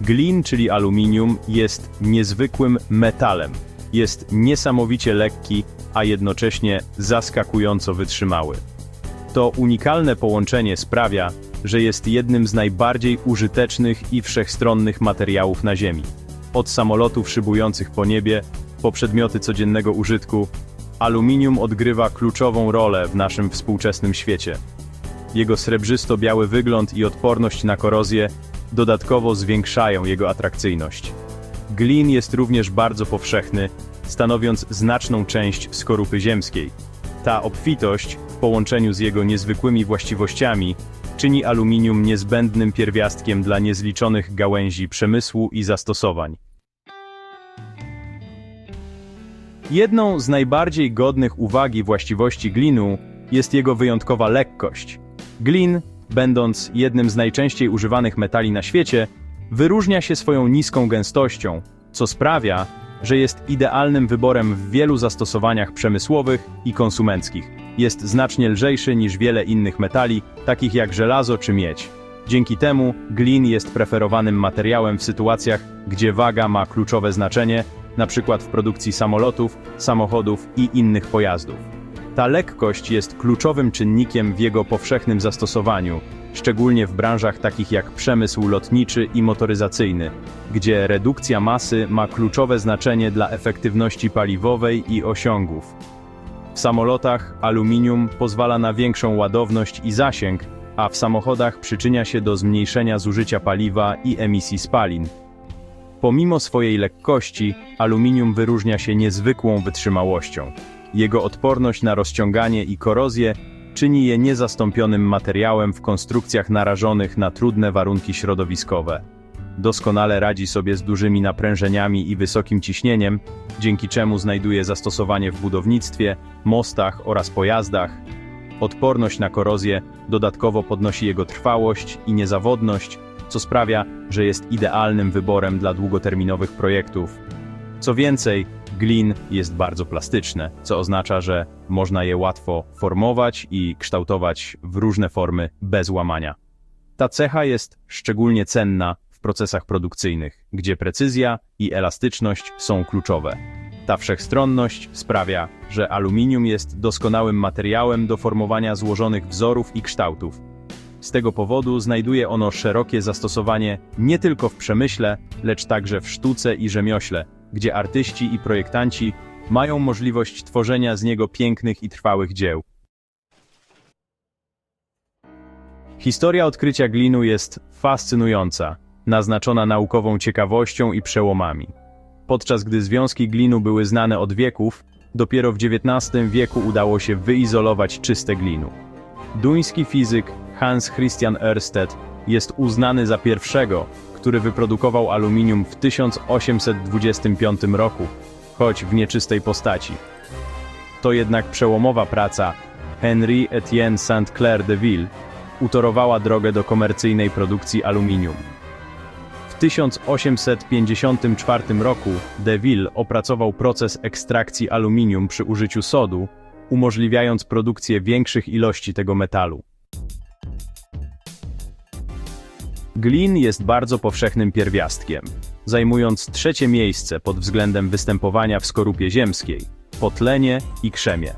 Glin, czyli aluminium, jest niezwykłym metalem. Jest niesamowicie lekki, a jednocześnie zaskakująco wytrzymały. To unikalne połączenie sprawia, że jest jednym z najbardziej użytecznych i wszechstronnych materiałów na Ziemi. Od samolotów szybujących po niebie, po przedmioty codziennego użytku, aluminium odgrywa kluczową rolę w naszym współczesnym świecie. Jego srebrzysto-biały wygląd i odporność na korozję dodatkowo zwiększają jego atrakcyjność. Glin jest również bardzo powszechny, stanowiąc znaczną część skorupy ziemskiej. Ta obfitość, w połączeniu z jego niezwykłymi właściwościami, czyni aluminium niezbędnym pierwiastkiem dla niezliczonych gałęzi przemysłu i zastosowań. Jedną z najbardziej godnych uwagi właściwości glinu jest jego wyjątkowa lekkość. Glin, będąc jednym z najczęściej używanych metali na świecie, wyróżnia się swoją niską gęstością, co sprawia, że jest idealnym wyborem w wielu zastosowaniach przemysłowych i konsumenckich. Jest znacznie lżejszy niż wiele innych metali, takich jak żelazo czy miedź. Dzięki temu glin jest preferowanym materiałem w sytuacjach, gdzie waga ma kluczowe znaczenie, np. w produkcji samolotów, samochodów i innych pojazdów. Ta lekkość jest kluczowym czynnikiem w jego powszechnym zastosowaniu, szczególnie w branżach takich jak przemysł lotniczy i motoryzacyjny, gdzie redukcja masy ma kluczowe znaczenie dla efektywności paliwowej i osiągów. W samolotach aluminium pozwala na większą ładowność i zasięg, a w samochodach przyczynia się do zmniejszenia zużycia paliwa i emisji spalin. Pomimo swojej lekkości, aluminium wyróżnia się niezwykłą wytrzymałością. Jego odporność na rozciąganie i korozję czyni je niezastąpionym materiałem w konstrukcjach narażonych na trudne warunki środowiskowe. Doskonale radzi sobie z dużymi naprężeniami i wysokim ciśnieniem, dzięki czemu znajduje zastosowanie w budownictwie, mostach oraz pojazdach. Odporność na korozję dodatkowo podnosi jego trwałość i niezawodność, co sprawia, że jest idealnym wyborem dla długoterminowych projektów. Co więcej, glin jest bardzo plastyczne, co oznacza, że można je łatwo formować i kształtować w różne formy bez łamania. Ta cecha jest szczególnie cenna w procesach produkcyjnych, gdzie precyzja i elastyczność są kluczowe. Ta wszechstronność sprawia, że aluminium jest doskonałym materiałem do formowania złożonych wzorów i kształtów. Z tego powodu znajduje ono szerokie zastosowanie nie tylko w przemyśle, lecz także w sztuce i rzemiośle, gdzie artyści i projektanci mają możliwość tworzenia z niego pięknych i trwałych dzieł. Historia odkrycia glinu jest fascynująca, naznaczona naukową ciekawością i przełomami. Podczas gdy związki glinu były znane od wieków, dopiero w XIX wieku udało się wyizolować czyste glinu. Duński fizyk Hans Christian Ørsted jest uznany za pierwszego, który wyprodukował aluminium w 1825 roku, choć w nieczystej postaci. To jednak przełomowa praca Henri Etienne Saint-Clair de Ville utorowała drogę do komercyjnej produkcji aluminium. W 1854 roku de Ville opracował proces ekstrakcji aluminium przy użyciu sodu, umożliwiając produkcję większych ilości tego metalu. Glin jest bardzo powszechnym pierwiastkiem, zajmując trzecie miejsce pod względem występowania w skorupie ziemskiej, po tlenie i krzemie.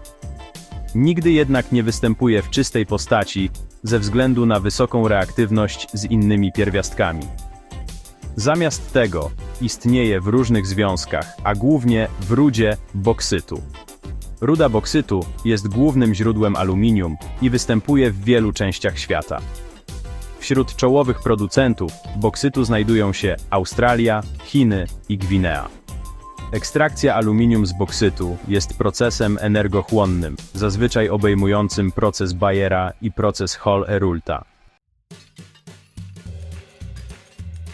Nigdy jednak nie występuje w czystej postaci ze względu na wysoką reaktywność z innymi pierwiastkami. Zamiast tego istnieje w różnych związkach, a głównie w rudzie boksytu. Ruda boksytu jest głównym źródłem aluminium i występuje w wielu częściach świata. Wśród czołowych producentów boksytu znajdują się Australia, Chiny i Gwinea. Ekstrakcja aluminium z boksytu jest procesem energochłonnym, zazwyczaj obejmującym proces Bayera i proces Hall-Erulta.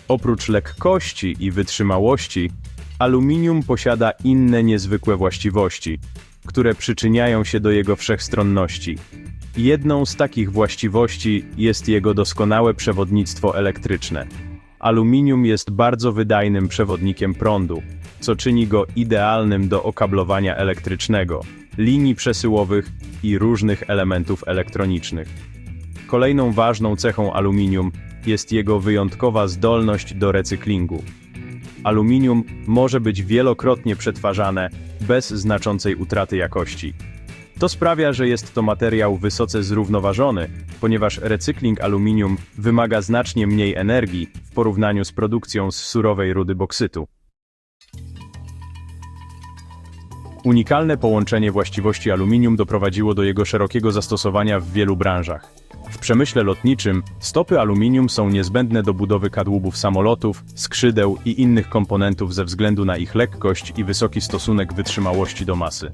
Oprócz lekkości i wytrzymałości, aluminium posiada inne niezwykłe właściwości, które przyczyniają się do jego wszechstronności. Jedną z takich właściwości jest jego doskonałe przewodnictwo elektryczne. Aluminium jest bardzo wydajnym przewodnikiem prądu, co czyni go idealnym do okablowania elektrycznego, linii przesyłowych i różnych elementów elektronicznych. Kolejną ważną cechą aluminium jest jego wyjątkowa zdolność do recyklingu. Aluminium może być wielokrotnie przetwarzane bez znaczącej utraty jakości. To sprawia, że jest to materiał wysoce zrównoważony, ponieważ recykling aluminium wymaga znacznie mniej energii w porównaniu z produkcją z surowej rudy boksytu. Unikalne połączenie właściwości aluminium doprowadziło do jego szerokiego zastosowania w wielu branżach. W przemyśle lotniczym stopy aluminium są niezbędne do budowy kadłubów samolotów, skrzydeł i innych komponentów ze względu na ich lekkość i wysoki stosunek wytrzymałości do masy.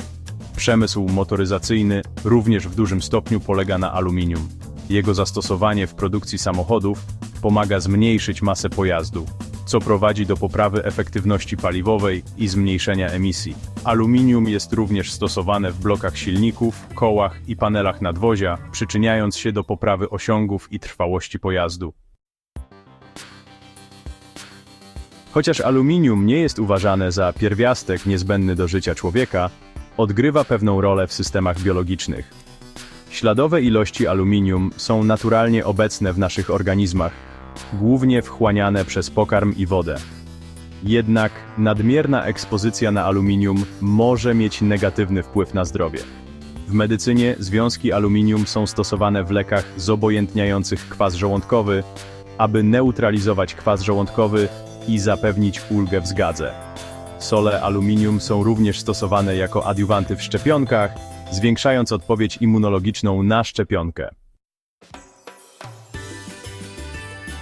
Przemysł motoryzacyjny również w dużym stopniu polega na aluminium. Jego zastosowanie w produkcji samochodów pomaga zmniejszyć masę pojazdu, co prowadzi do poprawy efektywności paliwowej i zmniejszenia emisji. Aluminium jest również stosowane w blokach silników, kołach i panelach nadwozia, przyczyniając się do poprawy osiągów i trwałości pojazdu. Chociaż aluminium nie jest uważane za pierwiastek niezbędny do życia człowieka, odgrywa pewną rolę w systemach biologicznych. Śladowe ilości aluminium są naturalnie obecne w naszych organizmach, głównie wchłaniane przez pokarm i wodę. Jednak nadmierna ekspozycja na aluminium może mieć negatywny wpływ na zdrowie. W medycynie związki aluminium są stosowane w lekach zobojętniających kwas żołądkowy, aby neutralizować kwas żołądkowy i zapewnić ulgę w zgadze. Sole aluminium są również stosowane jako adiuwanty w szczepionkach, zwiększając odpowiedź immunologiczną na szczepionkę.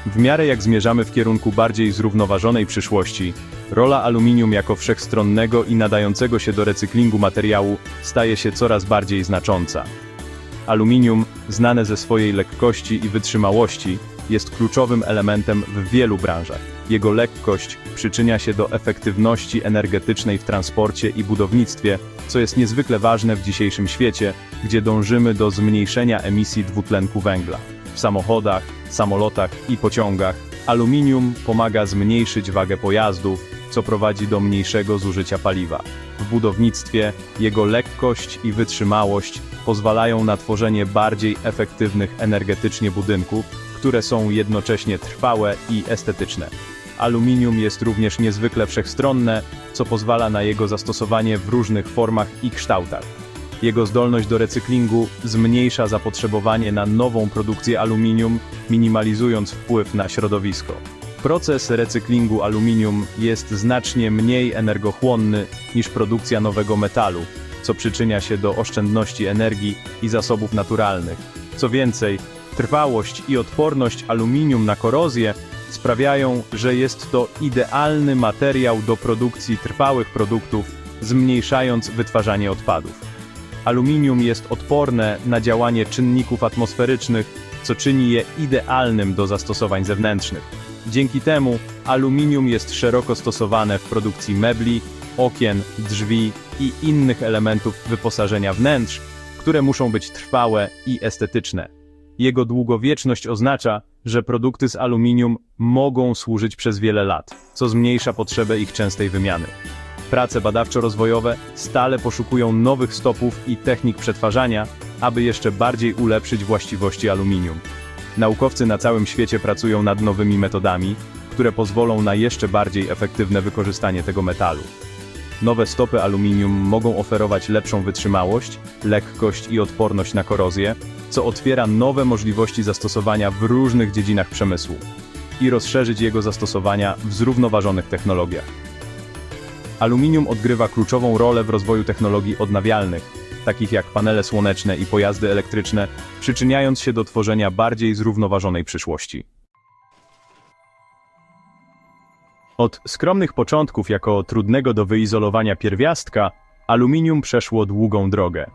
W miarę jak zmierzamy w kierunku bardziej zrównoważonej przyszłości, rola aluminium jako wszechstronnego i nadającego się do recyklingu materiału staje się coraz bardziej znacząca. Aluminium, znane ze swojej lekkości i wytrzymałości, jest kluczowym elementem w wielu branżach. Jego lekkość przyczynia się do efektywności energetycznej w transporcie i budownictwie, co jest niezwykle ważne w dzisiejszym świecie, gdzie dążymy do zmniejszenia emisji dwutlenku węgla. W samochodach, samolotach i pociągach aluminium pomaga zmniejszyć wagę pojazdów, co prowadzi do mniejszego zużycia paliwa. W budownictwie jego lekkość i wytrzymałość pozwalają na tworzenie bardziej efektywnych energetycznie budynków, które są jednocześnie trwałe i estetyczne. Aluminium jest również niezwykle wszechstronne, co pozwala na jego zastosowanie w różnych formach i kształtach. Jego zdolność do recyklingu zmniejsza zapotrzebowanie na nową produkcję aluminium, minimalizując wpływ na środowisko. Proces recyklingu aluminium jest znacznie mniej energochłonny niż produkcja nowego metalu, co przyczynia się do oszczędności energii i zasobów naturalnych. Co więcej, trwałość i odporność aluminium na korozję sprawiają, że jest to idealny materiał do produkcji trwałych produktów, zmniejszając wytwarzanie odpadów. Aluminium jest odporne na działanie czynników atmosferycznych, co czyni je idealnym do zastosowań zewnętrznych. Dzięki temu aluminium jest szeroko stosowane w produkcji mebli, okien, drzwi i innych elementów wyposażenia wnętrz, które muszą być trwałe i estetyczne. Jego długowieczność oznacza, że produkty z aluminium mogą służyć przez wiele lat, co zmniejsza potrzebę ich częstej wymiany. Prace badawczo-rozwojowe stale poszukują nowych stopów i technik przetwarzania, aby jeszcze bardziej ulepszyć właściwości aluminium. Naukowcy na całym świecie pracują nad nowymi metodami, które pozwolą na jeszcze bardziej efektywne wykorzystanie tego metalu. Nowe stopy aluminium mogą oferować lepszą wytrzymałość, lekkość i odporność na korozję, co otwiera nowe możliwości zastosowania w różnych dziedzinach przemysłu i rozszerzyć jego zastosowania w zrównoważonych technologiach. Aluminium odgrywa kluczową rolę w rozwoju technologii odnawialnych, takich jak panele słoneczne i pojazdy elektryczne, przyczyniając się do tworzenia bardziej zrównoważonej przyszłości. Od skromnych początków jako trudnego do wyizolowania pierwiastka, aluminium przeszło długą drogę.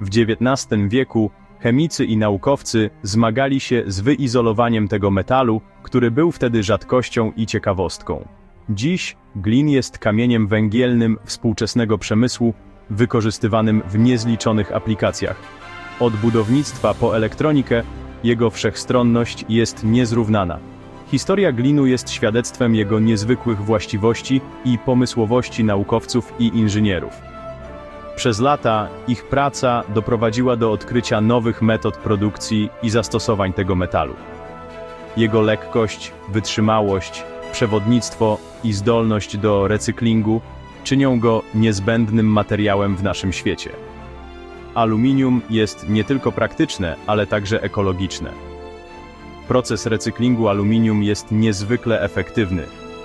W XIX wieku chemicy i naukowcy zmagali się z wyizolowaniem tego metalu, który był wtedy rzadkością i ciekawostką. Dziś glin jest kamieniem węgielnym współczesnego przemysłu, wykorzystywanym w niezliczonych aplikacjach. Od budownictwa po elektronikę jego wszechstronność jest niezrównana. Historia glinu jest świadectwem jego niezwykłych właściwości i pomysłowości naukowców i inżynierów. Przez lata ich praca doprowadziła do odkrycia nowych metod produkcji i zastosowań tego metalu. Jego lekkość, wytrzymałość, przewodnictwo i zdolność do recyklingu czynią go niezbędnym materiałem w naszym świecie. Aluminium jest nie tylko praktyczne, ale także ekologiczne. Proces recyklingu aluminium jest niezwykle efektywny,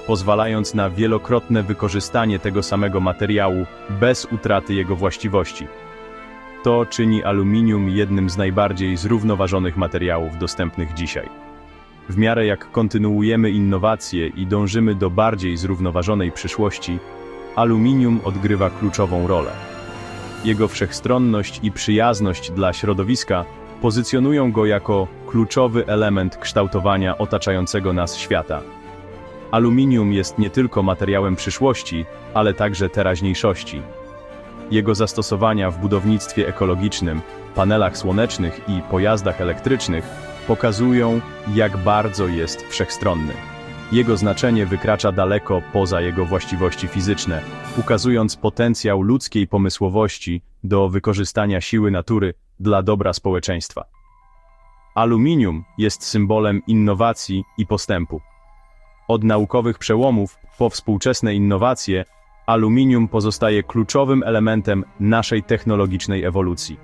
pozwalając na wielokrotne wykorzystanie tego samego materiału bez utraty jego właściwości. To czyni aluminium jednym z najbardziej zrównoważonych materiałów dostępnych dzisiaj. W miarę jak kontynuujemy innowacje i dążymy do bardziej zrównoważonej przyszłości, aluminium odgrywa kluczową rolę. Jego wszechstronność i przyjazność dla środowiska pozycjonują go jako kluczowy element kształtowania otaczającego nas świata. Aluminium jest nie tylko materiałem przyszłości, ale także teraźniejszości. Jego zastosowania w budownictwie ekologicznym, panelach słonecznych i pojazdach elektrycznych pokazują, jak bardzo jest wszechstronny. Jego znaczenie wykracza daleko poza jego właściwości fizyczne, ukazując potencjał ludzkiej pomysłowości do wykorzystania siły natury dla dobra społeczeństwa. Aluminium jest symbolem innowacji i postępu. Od naukowych przełomów po współczesne innowacje, aluminium pozostaje kluczowym elementem naszej technologicznej ewolucji.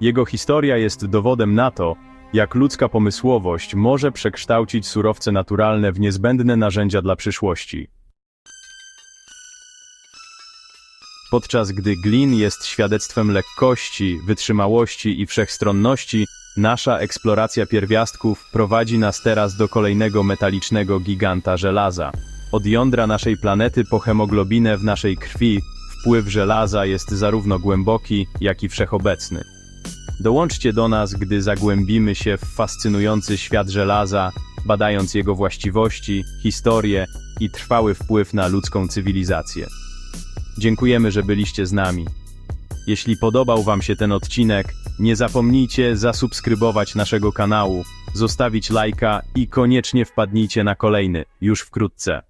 Jego historia jest dowodem na to, jak ludzka pomysłowość może przekształcić surowce naturalne w niezbędne narzędzia dla przyszłości. Podczas gdy glin jest świadectwem lekkości, wytrzymałości i wszechstronności, nasza eksploracja pierwiastków prowadzi nas teraz do kolejnego metalicznego giganta żelaza. Od jądra naszej planety po hemoglobinę w naszej krwi wpływ żelaza jest zarówno głęboki, jak i wszechobecny. Dołączcie do nas, gdy zagłębimy się w fascynujący świat żelaza, badając jego właściwości, historię i trwały wpływ na ludzką cywilizację. Dziękujemy, że byliście z nami. Jeśli podobał Wam się ten odcinek, nie zapomnijcie zasubskrybować naszego kanału, zostawić lajka i koniecznie wpadnijcie na kolejny, już wkrótce.